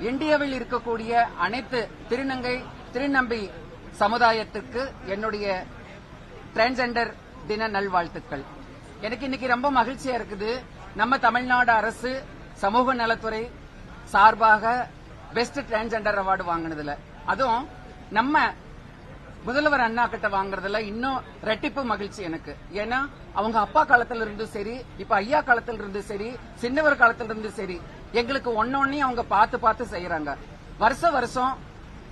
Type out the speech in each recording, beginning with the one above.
இந்தியாவில் இருக்கக்கூடிய அனைத்து திருநங்கை திருநம்பி சமுதாயத்துக்கு என்னுடைய டிரான்ஸ்ஜெண்டர் தின நல்வாழ்த்துக்கள். எனக்கு இன்னைக்கு ரொம்ப மகிழ்ச்சியா இருக்குது. நம்ம தமிழ்நாடு அரசு சமூக நலத்துறை சார்பாக பெஸ்ட் டிரான்ஸ்ஜெண்டர் அவார்டு வாங்கினதுல. அதுவும் நம்ம முதல்வர் அண்ணா கிட்ட வாங்குறதுல இன்னும் ரெட்டிப்பு மகிழ்ச்சி எனக்கு. ஏன்னா அவங்க அப்பா காலத்துல இருந்தும் சரி இப்ப ஐயா காலத்துல இருந்தும் சரி சின்னவர் காலத்துல இருந்தும் சரி எங்களுக்கு ஒன்னொன்னையும் அவங்க பார்த்து பார்த்து செய்யறாங்க. வருஷ வருஷம்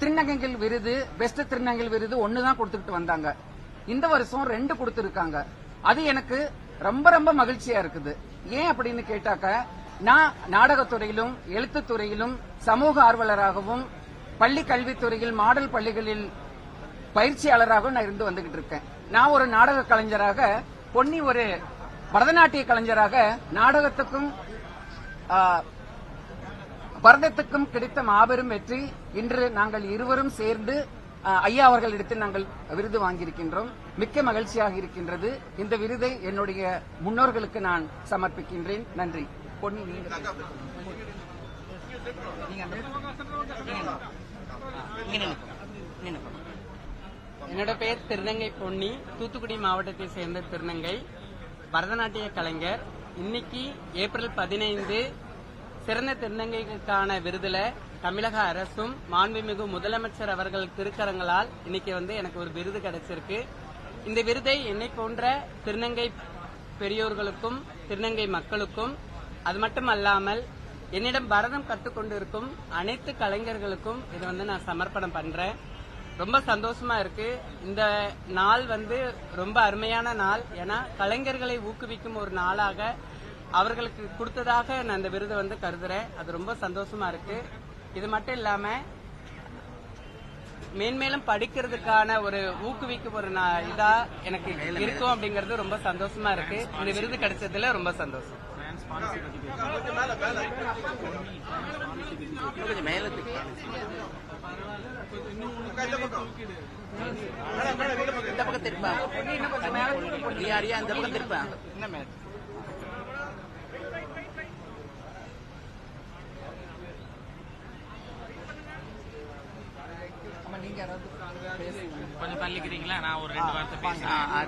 திருநங்கைகள் விருது பெஸ்ட் திருநங்கைகள் விருது ஒண்ணுதான் கொடுத்துக்கிட்டு வந்தாங்க. இந்த வருஷம் ரெண்டு கொடுத்துருக்காங்க. அது எனக்கு ரொம்ப ரொம்ப மகிழ்ச்சியா இருக்குது. ஏன் அப்படின்னு கேட்டாக்க நான் நாடகத்துறையிலும் எழுத்துத்துறையிலும் சமூக ஆர்வலராகவும் பள்ளி கல்வித்துறையில் மாடல் பள்ளிகளில் பயிற்சியாளராகவும் நான் இருந்து வந்துகிட்டு இருக்கேன். நான் ஒரு நாடக கலைஞராக பொன்னி ஒரு பரதநாட்டிய கலைஞராக நாடகத்துக்கும் பரதத்துக்கும் கிடைத்த மாபெரும் வெற்றி இன்று நாங்கள் இருவரும் சேர்ந்து ஐயா அவர்களிடத்தில் நாங்கள் விருது வாங்கியிருக்கின்றோம். மிக்க மகிழ்ச்சியாக இருக்கின்றது. இந்த விருதை என்னுடைய முன்னோர்களுக்கு நான் சமர்ப்பிக்கின்றேன். நன்றி. பொன்னி என்னோட பேர் திருநங்கை பொன்னி. தூத்துக்குடி மாவட்டத்தை சேர்ந்த திருநங்கை. பரதநாட்டிய கலைஞர். இன்னைக்கு ஏப்ரல் பதினைந்து சிறந்த திருநங்கைகளுக்கான விருதுல தமிழக அரசும் மாண்புமிகு முதலமைச்சர் அவர்கள் திருக்கரங்களால் இன்னைக்கு வந்து எனக்கு ஒரு விருது கிடைச்சிருக்கு. இந்த விருதை என்னை போன்ற திருநங்கை பெரியோர்களுக்கும் திருநங்கை மக்களுக்கும் அது மட்டும் அல்லாமல் என்னிடம் பரதம் கற்றுக்கொண்டிருக்கும் அனைத்து கலைஞர்களுக்கும் இதை வந்து நான் சமர்ப்பணம் பண்றேன். ரொம்ப சந்தோஷமா இருக்கு. இந்த நாள் வந்து ரொம்ப அருமையான நாள். ஏன்னா கலைஞர்களை ஊக்குவிக்கும் ஒரு நாளாக அவர்களுக்கு கொடுத்ததாக நான் இந்த விருதை வந்து கருதுறேன் அது ரொம்ப சந்தோஷமா இருக்கு இது மட்டும் இல்லாம மேன்மேலும் படிக்கிறதுக்கான ஒரு ஊக்குவிக்கும் ஒரு இதா எனக்கு இருக்கும் அப்படிங்கறது ரொம்ப சந்தோஷமா இருக்கு இந்த விருது கிடைச்சதுல ரொம்ப சந்தோஷம் மேல இந்த பக்கம் திருப்பா இந்த பக்கம் திருப்பா கொஞ்சம் தள்ளிக்கிறீங்களா? நான் ஒரு ரெண்டு வார்த்தை பேசுறேன். ஆ,